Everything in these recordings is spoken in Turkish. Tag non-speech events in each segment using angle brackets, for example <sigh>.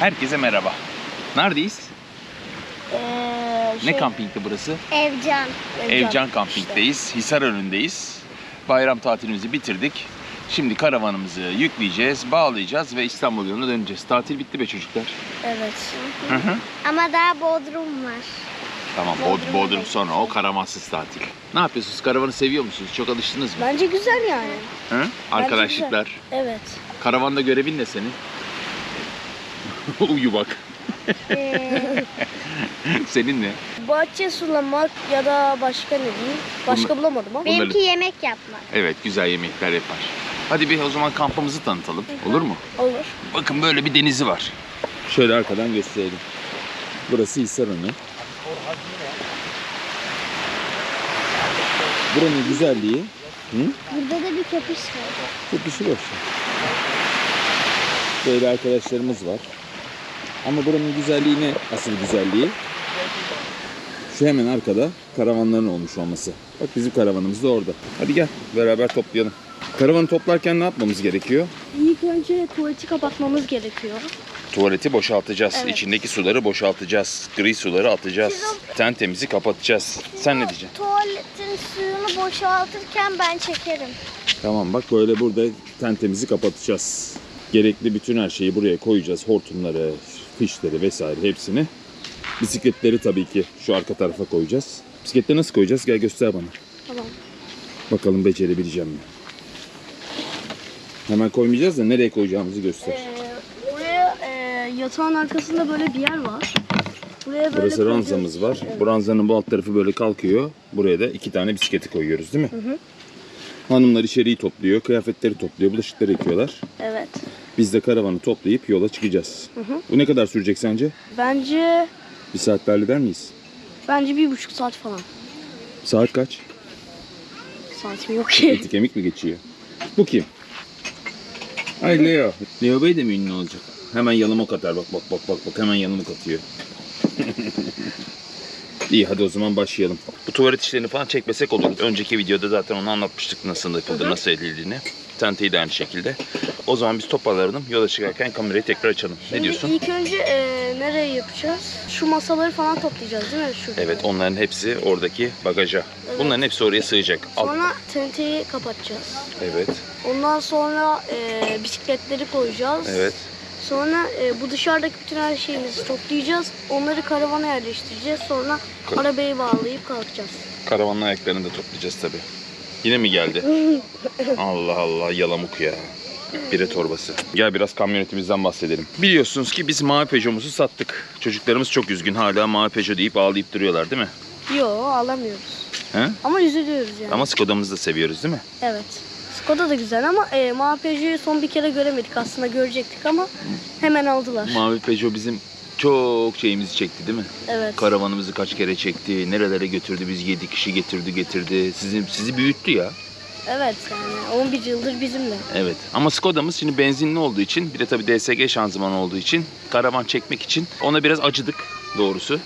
Herkese merhaba. Neredeyiz? Ee, Ne şey, kampingti burası? Evcan. Evcan Kamping'deyiz. Hisar önündeyiz. Bayram tatilimizi bitirdik. Şimdi karavanımızı yükleyeceğiz, bağlayacağız ve İstanbul yoluna döneceğiz. Tatil bitti be çocuklar. Evet. Hı hı. Ama daha Bodrum var. Tamam, Bod Bodrum'a Bodrum sonra o karavansız tatil. Ne yapıyorsunuz? Karavanı seviyor musunuz? Çok alıştınız mı? Bence güzel yani. Hı? Arkadaşlıklar. Evet. Karavanda görevin ne senin? <laughs> Uyu bak. Ee, Senin ne? Bahçe sulamak ya da başka ne diyeyim? Başka bulamadım ama. benimki yemek yapmak. Evet, güzel yemekler yapar. Hadi bir o zaman kampımızı tanıtalım. Olur mu? Olur. Bakın böyle bir denizi var. Şöyle arkadan gösterelim. Burası Hisarönü. Buranın güzelliği hı? Burada da bir köpüş var. Köpüşü boş. Böyle arkadaşlarımız var. Ama buranın güzelliği ne? Asıl güzelliği. Şu hemen arkada karavanların olmuş olması. Bak bizim karavanımız da orada. Hadi gel beraber toplayalım. Karavanı toplarken ne yapmamız gerekiyor? İlk önce tuvaleti kapatmamız gerekiyor. Tuvaleti boşaltacağız. Evet. İçindeki suları boşaltacağız. Gri suları atacağız. Tentemizi kapatacağız. Sen ne diyeceksin? Tuvaletin suyunu boşaltırken ben çekerim. Tamam bak böyle burada tentemizi kapatacağız. Gerekli bütün her şeyi buraya koyacağız. Hortumları, fişleri vesaire hepsini. Bisikletleri tabii ki şu arka tarafa koyacağız. Bisikletleri nasıl koyacağız? Gel göster bana. Tamam. Bakalım becerebileceğim mi? Hemen koymayacağız da nereye koyacağımızı göster. Ee, oraya e, yatağın arkasında böyle bir yer var. Buraya böyle Burası ranzamız var. Bu ranzanın bu alt tarafı böyle kalkıyor. Buraya da iki tane bisikleti koyuyoruz değil mi? hı. Hanımlar içeriği topluyor, kıyafetleri topluyor, bulaşıkları yıkıyorlar. Evet. Biz de karavanı toplayıp yola çıkacağız. Bu ne kadar sürecek sence? Bence Bir saatte halleder miyiz? bence bir buçuk saat falan. Saat kaç? Saatim yok ki. Eti kemik mi geçiyor? Bu kim? Ay Leo. Leo Bey de mi ünlü olacak? Hemen yanıma atar bak bak bak bak bak hemen yanıma atıyor. <laughs> İyi hadi o zaman başlayalım. Bu tuvalet işlerini falan çekmesek olur. Önceki videoda zaten onu anlatmıştık nasıl yapıldı, nasıl edildiğini. Tenteyi de aynı şekilde. O zaman biz toparlayalım. Yola çıkarken kamerayı tekrar açalım. Ne Şimdi diyorsun? İlk önce e, nereye yapacağız? Şu masaları falan toplayacağız değil mi? Şurada. Evet onların hepsi oradaki bagaja. Bunların hepsi oraya sığacak. Al. Sonra tenteyi kapatacağız. Evet, Ondan sonra e, bisikletleri koyacağız. evet. Sonra e, bu dışarıdaki bütün her şeyimizi toplayacağız. Onları karavana yerleştireceğiz. Sonra arabayı bağlayıp kalkacağız. Karavanın ayaklarını da toplayacağız tabi. Yine mi geldi? <laughs> Allah Allah yalamuk ya. Bire torbası. Gel biraz kamyonetimizden bahsedelim. Biliyorsunuz ki biz mavi Peugeot'umuzu sattık. Çocuklarımız çok üzgün. Hala mavi Peugeot deyip ağlayıp duruyorlar değil mi? Yo alamıyoruz. He? Ama üzülüyoruz yani. Ama Skoda'mızı da seviyoruz değil mi? Evet. Skoda da güzel ama e, Mavi Peugeot'u son bir kere göremedik. Aslında görecektik ama hemen aldılar. Mavi Peugeot bizim çok şeyimizi çekti değil mi? evet. Karavanımızı kaç kere çekti, nerelere götürdü, biz 7 kişi getirdi getirdi. Sizi, sizi büyüttü ya. evet yani 11 yıldır bizimle. Evet ama Skoda'mız şimdi benzinli olduğu için bir de tabii DSG şanzıman olduğu için karavan çekmek için ona biraz acıdık doğrusu.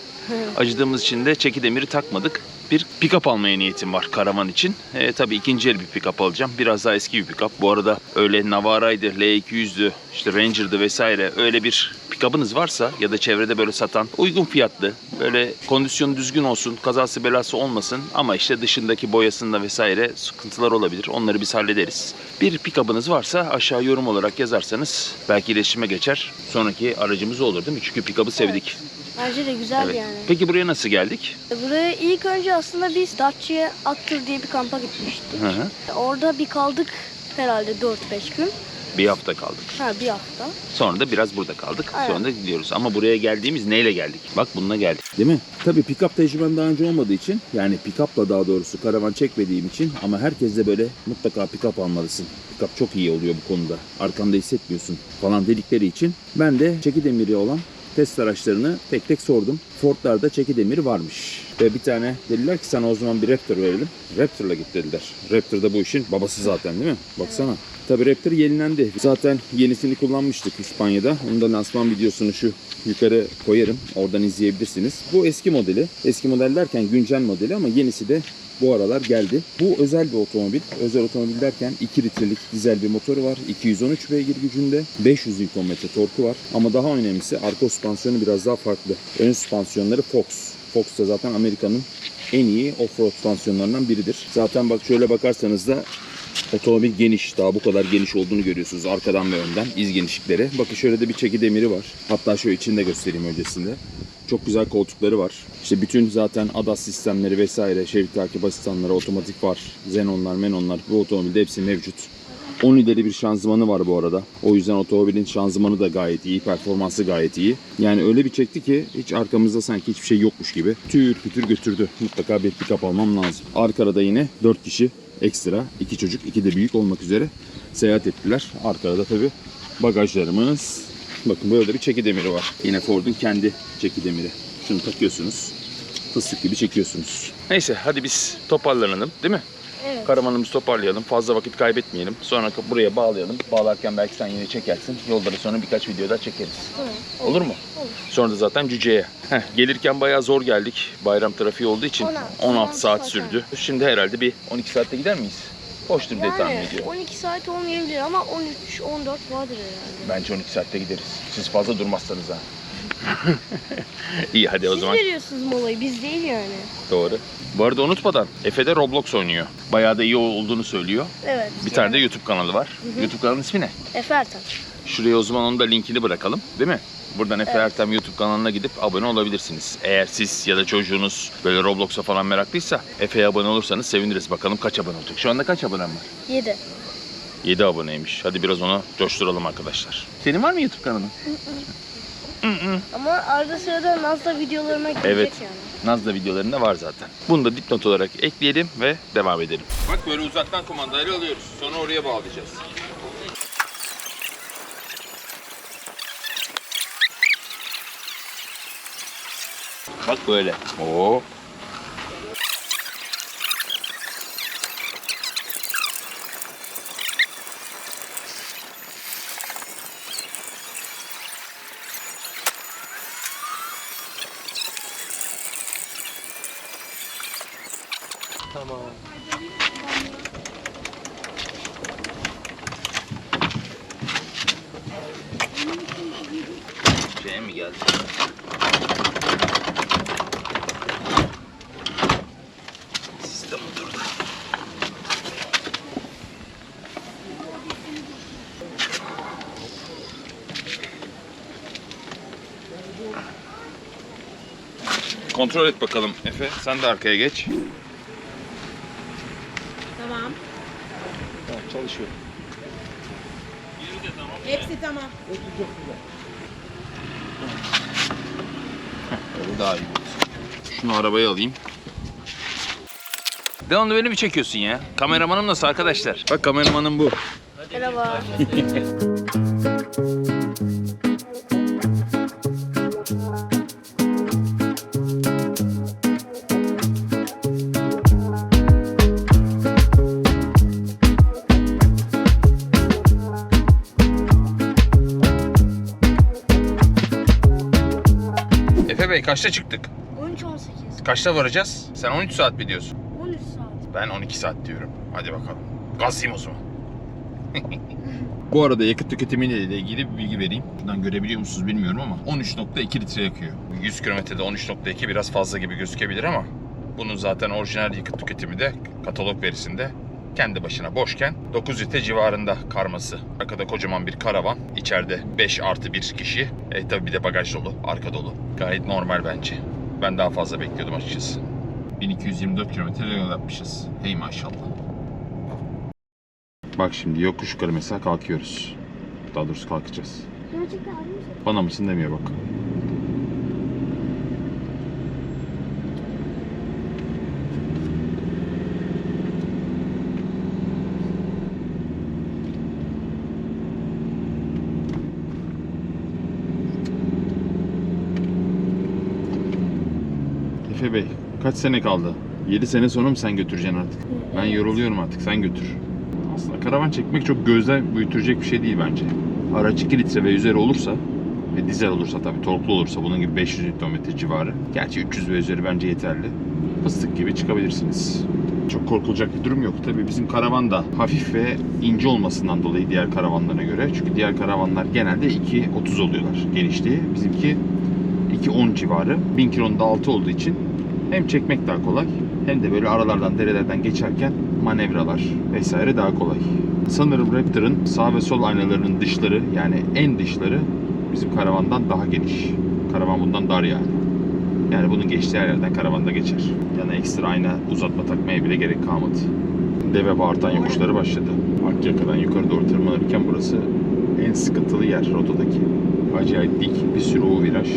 Acıdığımız için de çeki demiri takmadık. Bir pick-up almaya niyetim var karavan için. E, tabii ikinci el bir pick-up alacağım. Biraz daha eski bir pick-up. Bu arada öyle Navara'ydı, L200'dü, işte Ranger'dı vesaire öyle bir pick-up'ınız varsa ya da çevrede böyle satan uygun fiyatlı, böyle kondisyonu düzgün olsun, kazası belası olmasın ama işte dışındaki boyasında vesaire sıkıntılar olabilir. Onları biz hallederiz. Bir pick-up'ınız varsa aşağı yorum olarak yazarsanız belki iletişime geçer. Sonraki aracımız olur değil mi? Çünkü pick-up'ı sevdik. Bence de güzel Evet. yani. Peki buraya nasıl geldik? Buraya ilk önce aslında biz Datça'ya Attır diye bir kampa gitmiştik. Hı hı. Orada bir kaldık herhalde 4-5 gün. Bir hafta kaldık. Ha bir hafta. Sonra da biraz burada kaldık. Aynen. Sonra da gidiyoruz. Ama buraya geldiğimiz neyle geldik? Bak bununla geldik. Değil mi? Tabii pick-up tecrübem daha önce olmadığı için yani pick-up'la daha doğrusu karavan çekmediğim için ama herkes de böyle mutlaka pick-up almalısın. Pick-up çok iyi oluyor bu konuda. Arkanda hissetmiyorsun falan dedikleri için ben de çeki demiri olan test araçlarını tek tek sordum. Ford'larda çeki demiri varmış. Ve bir tane dediler ki sana o zaman bir Raptor verelim. Raptor'la git dediler. Raptor da bu işin babası zaten değil mi? Baksana. Tabii Raptor yenilendi. Zaten yenisini kullanmıştık İspanya'da. Onun da lansman videosunu şu yukarı koyarım. Oradan izleyebilirsiniz. Bu eski modeli. Eski model derken güncel modeli ama yenisi de bu aralar geldi. Bu özel bir otomobil. Özel otomobil derken 2 litrelik dizel bir motoru var. 213 beygir gücünde. 500 Nm torku var. Ama daha önemlisi arka süspansiyonu biraz daha farklı. Ön süspansiyonları Fox. Fox da zaten Amerika'nın en iyi off-road süspansiyonlarından biridir. Zaten bak şöyle bakarsanız da Otomobil geniş. Daha bu kadar geniş olduğunu görüyorsunuz arkadan ve önden iz genişlikleri. Bakın şöyle de bir çeki demiri var. Hatta şöyle içinde göstereyim öncesinde. Çok güzel koltukları var. İşte bütün zaten ADAS sistemleri vesaire, şerit takip asistanları, otomatik var, xenonlar, menonlar bu otomobilde hepsi mevcut. 10 ileri bir şanzımanı var bu arada. O yüzden otomobilin şanzımanı da gayet iyi, performansı gayet iyi. Yani öyle bir çekti ki hiç arkamızda sanki hiçbir şey yokmuş gibi. Tüyür pütür götürdü. Mutlaka bir pick-up almam lazım. Arkada da yine 4 kişi ekstra. 2 çocuk, 2 de büyük olmak üzere seyahat ettiler. Arkada da tabii bagajlarımız. Bakın böyle bir çeki demiri var. Yine Ford'un kendi çeki demiri. Şunu takıyorsunuz. Fıstık gibi çekiyorsunuz. Neyse hadi biz toparlanalım değil mi? Evet. Karavanımızı toparlayalım. Fazla vakit kaybetmeyelim. Sonra buraya bağlayalım. Bağlarken belki sen yine çekersin. Yolları sonra birkaç video daha çekeriz. Tamam. Olur mu? Olur. Sonra da zaten Cüce'ye. Heh, gelirken bayağı zor geldik. Bayram trafiği olduğu için 16 16 saat saat. sürdü. Şimdi herhalde bir 12 saatte gider miyiz? Hoştur diye tahmin Yani ediyorum. 12 saat olmayabilir ama 13-14 vardır herhalde. Bence 12 saatte gideriz. Siz fazla durmazsanız ha. <laughs> İyi hadi o Siz zaman. veriyorsunuz molayı biz değil yani. Doğru. Bu arada unutmadan Efe de Roblox oynuyor. Bayağı da iyi olduğunu söylüyor. Evet. Bir tane de YouTube kanalı var. YouTube kanalının ismi ne? Efe Ertan. Şuraya o zaman onun da linkini bırakalım. Değil mi? Buradan Efe. Ertem YouTube kanalına gidip abone olabilirsiniz. Eğer siz ya da çocuğunuz böyle Roblox'a falan meraklıysa Efe'ye abone olursanız seviniriz. Bakalım kaç abone olacak. Şu anda kaç abonem var? 7. 7 aboneymiş. Hadi biraz onu coşturalım arkadaşlar. Senin var mı YouTube kanalın? Ama arada sırada Naz'da videolarıma gelecek Evet. yani. Nazda videolarında var zaten. Bunu da dipnot olarak ekleyelim ve devam edelim. Bak böyle uzaktan kumandayla alıyoruz. Sonra oraya bağlayacağız. Bak böyle. Oo. Şeye mi geldi? Sistem oturdu. Kontrol et bakalım Efe. Sen de arkaya geç. Tamam. Tamam, çalışıyor. Hepsi tamam. Öyle daha iyi olur. Şunu arabaya alayım. Devamlı beni mi çekiyorsun ya? Kameramanım nasıl arkadaşlar? Bak kameramanım bu. Merhaba. <laughs> kaçta çıktık? 13-18. Kaçta varacağız? Sen 13 saat mi diyorsun? 13 saat. Ben 12 saat diyorum. Hadi bakalım. Gazlayayım o zaman. <laughs> Bu arada yakıt tüketimiyle ilgili bir bilgi vereyim. Şuradan görebiliyor musunuz bilmiyorum ama 13.2 litre yakıyor. 100 kilometrede 13.2 biraz fazla gibi gözükebilir ama bunun zaten orijinal yakıt tüketimi de katalog verisinde kendi başına boşken 9 litre civarında karması. Arkada kocaman bir karavan. içeride 5 artı 1 kişi. E tabi bir de bagaj dolu, arka dolu. Gayet normal bence. Ben daha fazla bekliyordum açıkçası. 1224 kilometre yol yapmışız. Hey maşallah. Bak şimdi yokuş yukarı mesela kalkıyoruz. Daha doğrusu kalkacağız. Bana mısın demiyor bak. Efe Bey, kaç sene kaldı? 7 sene sonra mı sen götüreceksin artık? Ben yoruluyorum artık, sen götür. Aslında karavan çekmek çok gözden büyütecek bir şey değil bence. Araç 2 litre ve üzeri olursa ve dizel olursa tabii torklu olursa bunun gibi 500 Nm civarı. Gerçi 300 ve üzeri bence yeterli. Fıstık gibi çıkabilirsiniz. Çok korkulacak bir durum yok. Tabii bizim karavan da hafif ve ince olmasından dolayı diğer karavanlara göre. Çünkü diğer karavanlar genelde 2.30 oluyorlar genişliği. Bizimki 2.10 civarı. 1000 kilonun da altı olduğu için hem çekmek daha kolay hem de böyle aralardan derelerden geçerken manevralar vesaire daha kolay. Sanırım Raptor'ın sağ ve sol aynalarının dışları yani en dışları bizim karavandan daha geniş. Karavan bundan dar yani. Yani bunun geçtiği her yerden karavanda geçer. Yani ekstra ayna uzatma takmaya bile gerek kalmadı. Deve bağırtan yokuşları başladı. Akyaka'dan yukarı doğru tırmanırken burası en sıkıntılı yer rotadaki. Acayip dik bir sürü o viraj.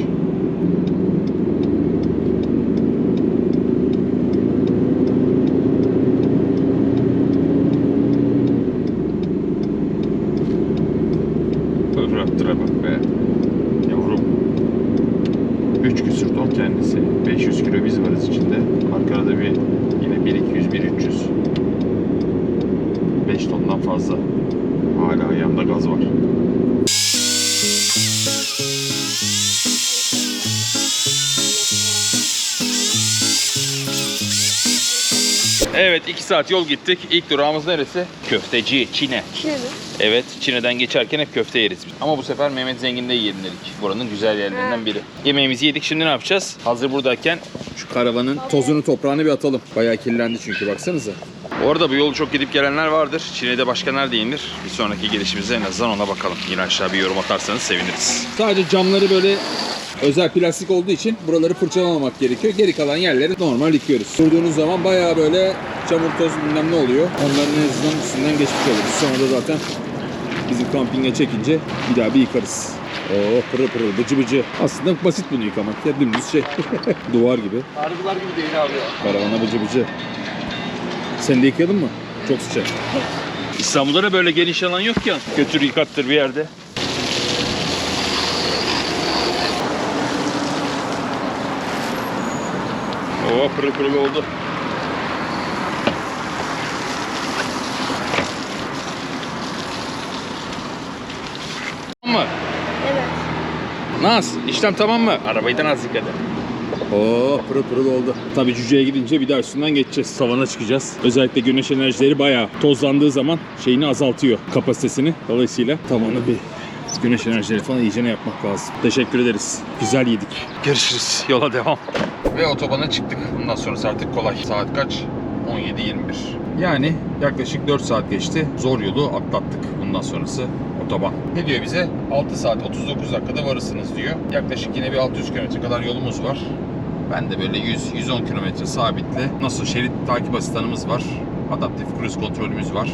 2 saat yol gittik. İlk durağımız neresi? Köfteci, Çin'e. Çin'e mi? Evet, Çin'den geçerken hep köfte yeriz biz. Ama bu sefer Mehmet Zengin'de yiyelim dedik. Buranın güzel yerlerinden biri. Yemeğimizi yedik, şimdi ne yapacağız? Hazır buradayken şu karavanın tozunu toprağını bir atalım. Bayağı kirlendi çünkü baksanıza. Orada bu yolu çok gidip gelenler vardır. Çin'de başka nerede inir? Bir sonraki gelişimizde en azından ona bakalım. Yine aşağı bir yorum atarsanız seviniriz. Sadece camları böyle özel plastik olduğu için buraları fırçalamamak gerekiyor. Geri kalan yerleri normal yıkıyoruz. Durduğunuz zaman bayağı böyle çamur toz bilmem ne oluyor. Onların en azından üstünden geçmiş oluruz. Sonra da zaten bizim kampinge çekince bir daha bir yıkarız. Oo pırıl pırıl bıcı bıcı. Aslında basit bunu yıkamak ya dümdüz şey. <laughs> Duvar gibi. Harbiler gibi değil abi ya. Karavana bıcı bıcı. Sen de yıkayalım mı? Çok sıcak. İstanbul'da da böyle geniş alan yok ya. Götür yıkattır bir yerde. Oo pırıl pırıl oldu. Tamam mı? Evet. Naz, işlem tamam mı? Arabayı da az yıkadı. Oo pırıl pırıl oldu. Tabii cüceye gidince bir daha üstünden geçeceğiz. Savana çıkacağız. Özellikle güneş enerjileri bayağı tozlandığı zaman şeyini azaltıyor kapasitesini. Dolayısıyla tavanı bir güneş enerjileri falan iyicene yapmak lazım. Teşekkür ederiz. Güzel yedik. Görüşürüz. Yola devam. Ve otobana çıktık. Bundan sonrası artık kolay. Saat kaç? 17.21. Yani yaklaşık 4 saat geçti. Zor yolu atlattık. Bundan sonrası otoban. Ne diyor bize? 6 saat 39 dakikada varırsınız diyor. Yaklaşık yine bir 600 kilometre kadar yolumuz var. Ben de böyle 100-110 kilometre sabitle. Nasıl şerit takip asistanımız var. Adaptif cruise kontrolümüz var.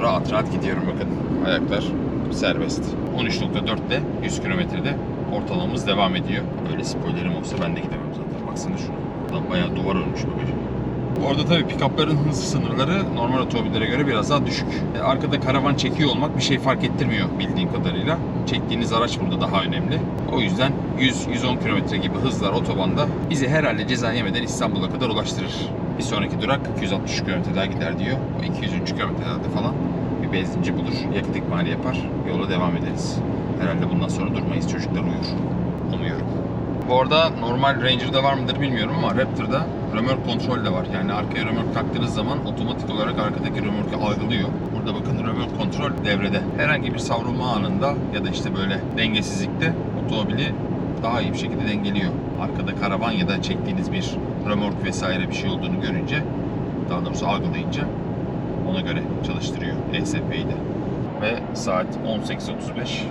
Rahat rahat gidiyorum bakın. Ayaklar serbest. 13.4'te 100 kilometrede ortalamamız devam ediyor. Böyle spoilerim olsa ben de gidemem zaten. Baksana şuna. Adam bayağı duvar örmüş bagajı. Orada tabii pick-up'ların hız sınırları normal otomobillere göre biraz daha düşük. E, Arkada karavan çekiyor olmak bir şey fark ettirmiyor bildiğin kadarıyla. Çektiğiniz araç burada daha önemli. O yüzden 100-110 km gibi hızlar otobanda bizi herhalde ceza yemeden İstanbul'a kadar ulaştırır. Bir sonraki durak 260 km daha gider diyor. O 200. kilometrelerde falan bir benzinci bulur, yakıt ikmali yapar, yola devam ederiz. Herhalde bundan sonra durmayız, çocuklar uyur. Umuyorum. Bu arada normal Ranger'da var mıdır bilmiyorum ama Raptor'da römork kontrol de var. Yani arkaya römork taktığınız zaman otomatik olarak arkadaki römorku algılıyor. Burada bakın römork kontrol devrede. Herhangi bir savrulma anında ya da işte böyle dengesizlikte otomobili daha iyi bir şekilde dengeliyor. Arkada karavan ya da çektiğiniz bir römork vesaire bir şey olduğunu görünce daha doğrusu algılayınca ona göre çalıştırıyor ESP'yi de. Ve saat 18.35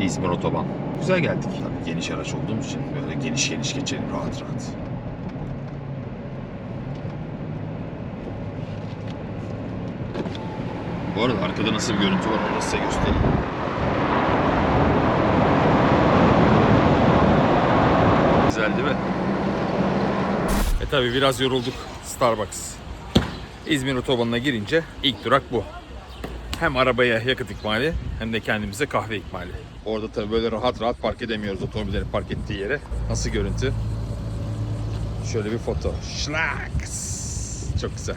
İzmir Otoban. Güzel geldik. Tabii geniş araç olduğumuz için böyle geniş geniş geçelim rahat rahat. Bu arada arkada nasıl bir görüntü var onu size göstereyim. Güzel değil mi? E tabi biraz yorulduk. Starbucks. İzmir otobanına girince ilk durak bu. Hem arabaya yakıt ikmali hem de kendimize kahve ikmali. Orada tabii böyle rahat rahat park edemiyoruz otomobillerin park ettiği yere. Nasıl görüntü? Şöyle bir foto. Schlacks. Çok güzel.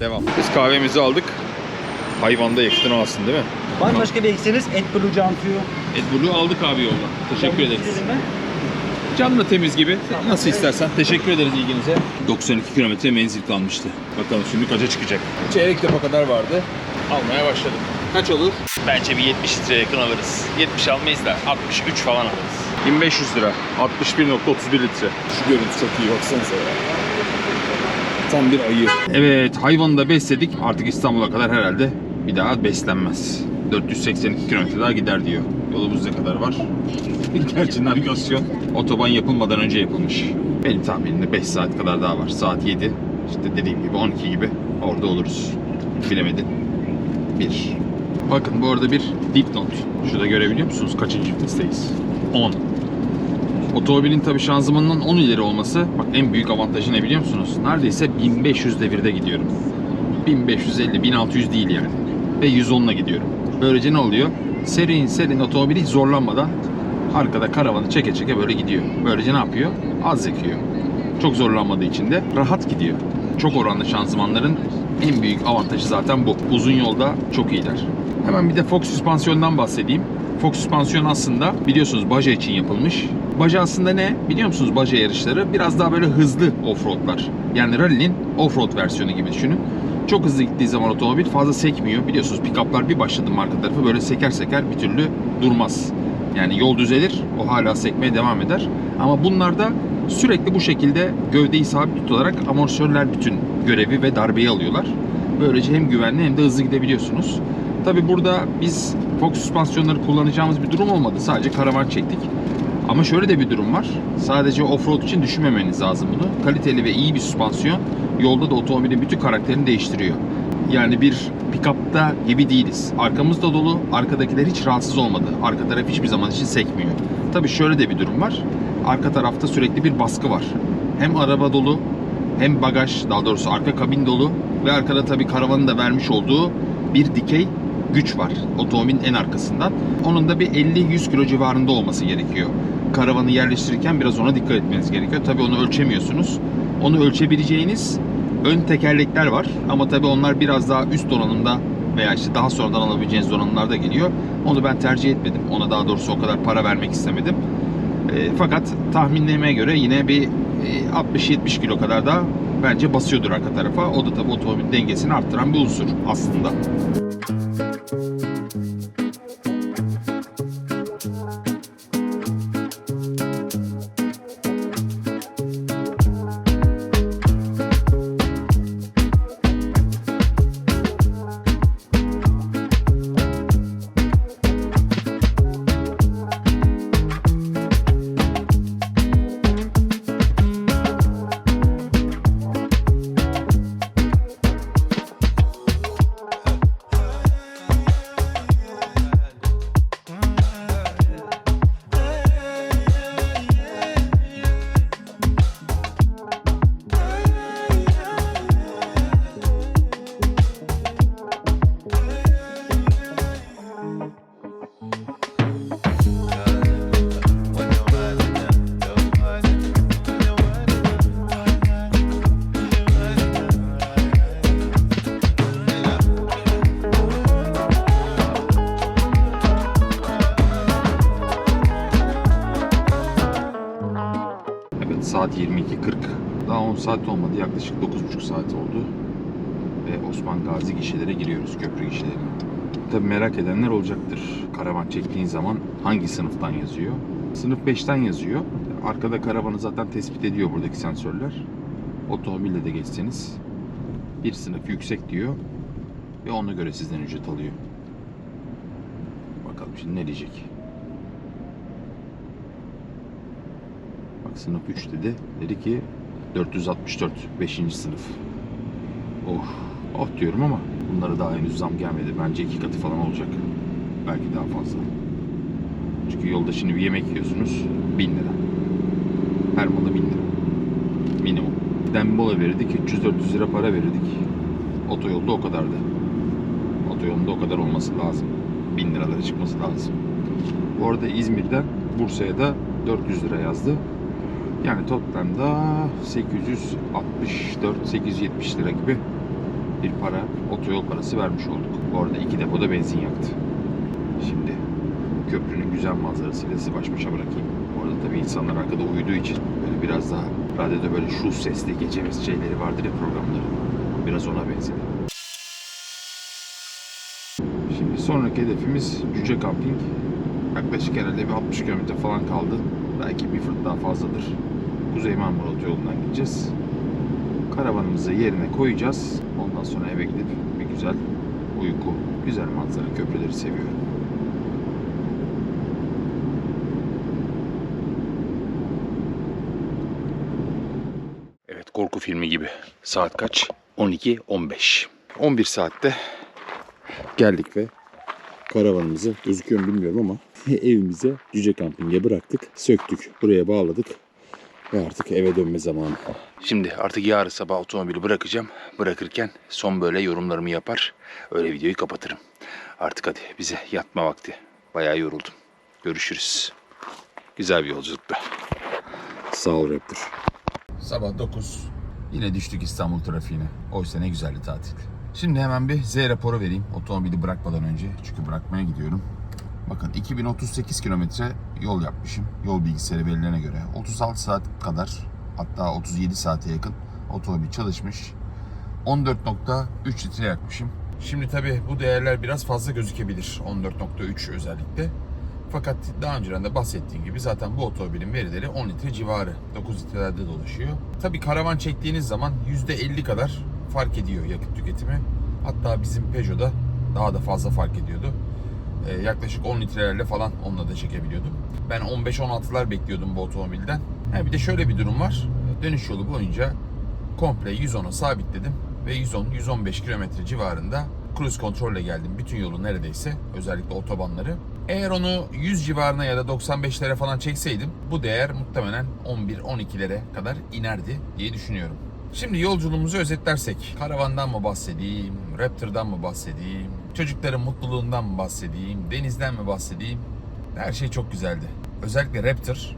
Devam. Biz kahvemizi aldık. Hayvanda yakıtını alsın değil mi? Var mı başka bir eksiğiniz? Et Blue Jump Fuel. Ed Blue aldık abi yolda. Teşekkür ederiz. Cam da temiz gibi. Nasıl istersen. Teşekkür ederiz ilginize. 92 kilometre menzil kalmıştı. Bakalım şimdi kaça çıkacak. Çeyrek depo kadar vardı. Almaya başladım. Kaç olur? Bence bir 70 litreye yakın alırız. 70 almayız da 63 falan alırız. 1500 lira. 61.31 litre. Şu görüntü çok iyi baksanıza ya. Tam bir ayı. Evet hayvanı da besledik. Artık İstanbul'a kadar herhalde bir daha beslenmez. 482 kilometre daha gider diyor. Yolumuz ne kadar var? <laughs> Gerçi navigasyon otoban yapılmadan önce yapılmış. Benim tahminimde 5 saat kadar daha var. Saat 7. İşte dediğim gibi 12 gibi orada oluruz. Bilemedin. 1. Bakın bu arada bir dipnot. Şurada görebiliyor musunuz? Kaçıncı vitesteyiz? 10. Otomobilin tabii şanzımanının 10 ileri olması bak en büyük avantajı ne biliyor musunuz? Neredeyse 1500 devirde gidiyorum. 1550, 1600 değil yani. Ve 110 ile gidiyorum. Böylece ne oluyor? Serin serin otomobil hiç zorlanmadan arkada karavanı çeke çeke böyle gidiyor. Böylece ne yapıyor? Az yakıyor. Çok zorlanmadığı için de rahat gidiyor. Çok oranlı şanzımanların en büyük avantajı zaten bu. Uzun yolda çok iyiler. Hemen bir de Fox süspansiyondan bahsedeyim. Fox süspansiyon aslında biliyorsunuz baja için yapılmış. Baja aslında ne? Biliyor musunuz baja yarışları? Biraz daha böyle hızlı offroadlar. Yani rally'nin offroad versiyonu gibi düşünün. Çok hızlı gittiği zaman otomobil fazla sekmiyor. Biliyorsunuz pick-up'lar bir başladı arka tarafı böyle seker seker bir türlü durmaz. Yani yol düzelir, o hala sekmeye devam eder. Ama bunlarda sürekli bu şekilde gövdeyi sabit tutarak amortisörler bütün görevi ve darbeyi alıyorlar. Böylece hem güvenli hem de hızlı gidebiliyorsunuz. Tabi burada biz Fox süspansiyonları kullanacağımız bir durum olmadı. Sadece karavan çektik. Ama şöyle de bir durum var. Sadece offroad için düşünmemeniz lazım bunu. Kaliteli ve iyi bir süspansiyon yolda da otomobilin bütün karakterini değiştiriyor. Yani bir pick-up'ta gibi değiliz. Arkamız da dolu, arkadakiler hiç rahatsız olmadı. Arka taraf hiçbir zaman için sekmiyor. Tabii şöyle de bir durum var. Arka tarafta sürekli bir baskı var. Hem araba dolu, hem bagaj, daha doğrusu arka kabin dolu ve arkada tabii karavanın da vermiş olduğu bir dikey güç var otomobilin en arkasından. Onun da bir 50-100 kilo civarında olması gerekiyor. Karavanı yerleştirirken biraz ona dikkat etmeniz gerekiyor. Tabii onu ölçemiyorsunuz. Onu ölçebileceğiniz ön tekerlekler var ama tabii onlar biraz daha üst donanımda veya işte daha sonradan alabileceğiniz donanımlarda geliyor. Onu ben tercih etmedim. Ona daha doğrusu o kadar para vermek istemedim. E, fakat tahminlemeye göre yine bir e, 60-70 kilo kadar da bence basıyordur arka tarafa. O da tabii otomobilin dengesini arttıran bir unsur aslında. Evet saat olmadı. Yaklaşık 9.5 saat oldu. Ve Osman Gazi gişelere giriyoruz. Köprü gişelerine. Tabi merak edenler olacaktır. Karavan çektiğin zaman hangi sınıftan yazıyor? Sınıf 5'ten yazıyor. Arkada karavanı zaten tespit ediyor buradaki sensörler. Otomobille de geçseniz bir sınıf yüksek diyor ve ona göre sizden ücret alıyor. Bakalım şimdi ne diyecek. Bak sınıf 3 dedi. Dedi ki 464 5. sınıf. Oh. Oh diyorum ama bunlara daha henüz zam gelmedi. Bence iki katı falan olacak. Belki daha fazla. Çünkü yolda şimdi bir yemek yiyorsunuz. 1000 lira. Her mala 1000 lira. Minimum. Dembola verirdik 300-400 lira para verirdik. Otoyolda o kadardı. Otoyolunda o kadar olması lazım. 1000 liralara çıkması lazım. Bu arada İzmir'den Bursa'ya da 400 lira yazdı. Yani toplamda 864-870 lira gibi bir para, otoyol parası vermiş olduk. Bu arada iki depoda benzin yaktı. Şimdi köprünün güzel manzarasıyla sizi baş başa bırakayım. Bu arada tabii insanlar arkada uyuduğu için böyle biraz daha radyoda böyle şu sesli gece şeyleri vardır ya programları. Biraz ona benzedi. Şimdi sonraki hedefimiz Cüce Camping. Yaklaşık herhalde bir 60 kilometre falan kaldı. Belki bir fırt daha fazladır. Kuzey Marmara Otoyolu'ndan gideceğiz. Karavanımızı yerine koyacağız. Ondan sonra eve gidip bir güzel uyku, güzel manzara, köprüleri seviyorum. Evet korku filmi gibi. Saat kaç? 12.15. 11 saatte geldik ve karavanımızı gözüküyor mu bilmiyorum ama <laughs> evimize Cüce Camping'e bıraktık. Söktük. Buraya bağladık. Ve artık eve dönme zamanı. Şimdi artık yarın sabah otomobili bırakacağım. Bırakırken son böyle yorumlarımı yapar. Öyle videoyu kapatırım. Artık hadi bize yatma vakti. Bayağı yoruldum. Görüşürüz. Güzel bir yolculuktu. Sağ ol Raptor. Sabah 9. Yine düştük İstanbul trafiğine. Oysa ne güzeldi tatil. Şimdi hemen bir Z raporu vereyim otomobili bırakmadan önce. Çünkü bırakmaya gidiyorum. Bakın 2038 kilometre yol yapmışım. Yol bilgisayarı verilerine göre. 36 saat kadar hatta 37 saate yakın otomobil çalışmış. 14.3 litre yakmışım. Şimdi tabi bu değerler biraz fazla gözükebilir. 14.3 özellikle. Fakat daha önceden de bahsettiğim gibi zaten bu otomobilin verileri 10 litre civarı. 9 litrelerde dolaşıyor. Tabi karavan çektiğiniz zaman %50 kadar fark ediyor yakıt tüketimi. Hatta bizim Peugeot'da daha da fazla fark ediyordu. Ee, yaklaşık 10 litrelerle falan onunla da çekebiliyordum. Ben 15-16'lar bekliyordum bu otomobilden. Ha, bir de şöyle bir durum var. Dönüş yolu boyunca komple 110'a sabitledim ve 110-115 kilometre civarında cruise kontrolle geldim. Bütün yolu neredeyse özellikle otobanları. Eğer onu 100 civarına ya da 95'lere falan çekseydim bu değer muhtemelen 11-12'lere kadar inerdi diye düşünüyorum. Şimdi yolculuğumuzu özetlersek karavandan mı bahsedeyim, Raptor'dan mı bahsedeyim, çocukların mutluluğundan mı bahsedeyim, denizden mi bahsedeyim? Her şey çok güzeldi. Özellikle Raptor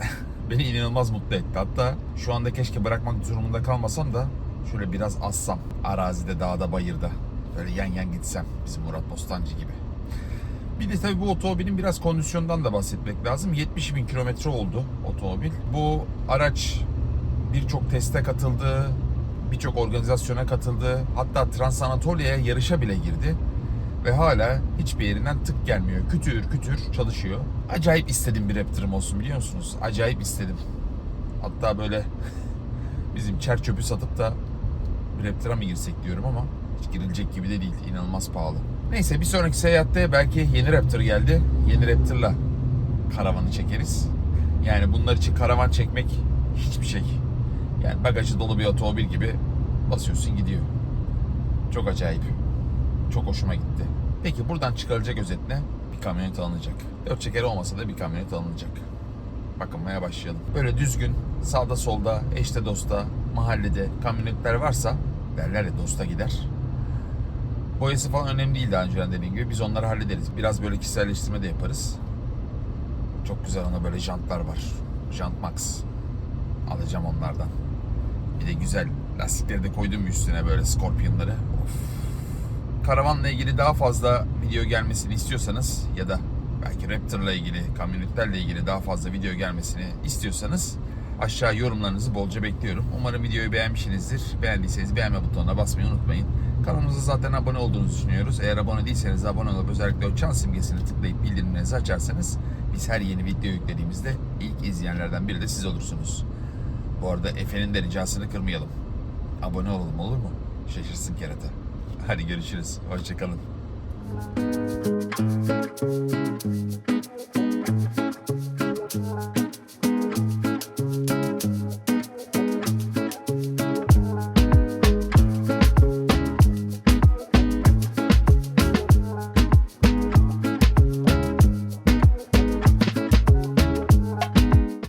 <laughs> beni inanılmaz mutlu etti. Hatta şu anda keşke bırakmak durumunda kalmasam da şöyle biraz assam arazide, dağda, bayırda. Böyle yan yan gitsem bizim Murat Bostancı gibi. Bir de tabii bu otomobilin biraz kondisyondan da bahsetmek lazım. 70 bin kilometre oldu otomobil. Bu araç birçok teste katıldı, birçok organizasyona katıldı. Hatta Trans Anatolia'ya yarışa bile girdi. Ve hala hiçbir yerinden tık gelmiyor. Kütür kütür çalışıyor. Acayip istedim bir Raptor'ım olsun biliyor musunuz? Acayip istedim. Hatta böyle <laughs> bizim çer çöpü satıp da bir Raptor'a mı girsek diyorum ama hiç girilecek gibi de değil. İnanılmaz pahalı. Neyse bir sonraki seyahatte belki yeni Raptor geldi. Yeni Raptor'la karavanı çekeriz. Yani bunlar için karavan çekmek hiçbir şey. Yani bagajı dolu bir otomobil gibi basıyorsun gidiyor. Çok acayip. Çok hoşuma gitti. Peki buradan çıkarılacak özet ne? Bir kamyonet alınacak. Dört çeker olmasa da bir kamyonet alınacak. Bakınmaya başlayalım. Böyle düzgün, sağda solda, eşte dosta, mahallede kamyonetler varsa derler ya dosta gider. Boyası falan önemli değil daha önceden dediğim gibi. Biz onları hallederiz. Biraz böyle kişiselleştirme de yaparız. Çok güzel ona böyle jantlar var. Jant Max. Alacağım onlardan. Bir de güzel lastikleri de koydum üstüne böyle Scorpion'ları. Of. Karavanla ilgili daha fazla video gelmesini istiyorsanız ya da belki Raptor'la ilgili, kamyonetlerle ilgili daha fazla video gelmesini istiyorsanız aşağı yorumlarınızı bolca bekliyorum. Umarım videoyu beğenmişsinizdir. Beğendiyseniz beğenme butonuna basmayı unutmayın. Kanalımıza zaten abone olduğunuzu düşünüyoruz. Eğer abone değilseniz abone olup özellikle o çan simgesini tıklayıp bildirimlerinizi açarsanız biz her yeni video yüklediğimizde ilk izleyenlerden biri de siz olursunuz. Bu arada Efe'nin de ricasını kırmayalım. Abone olalım olur mu? Şaşırsın kerata. Hadi görüşürüz. Hoşçakalın.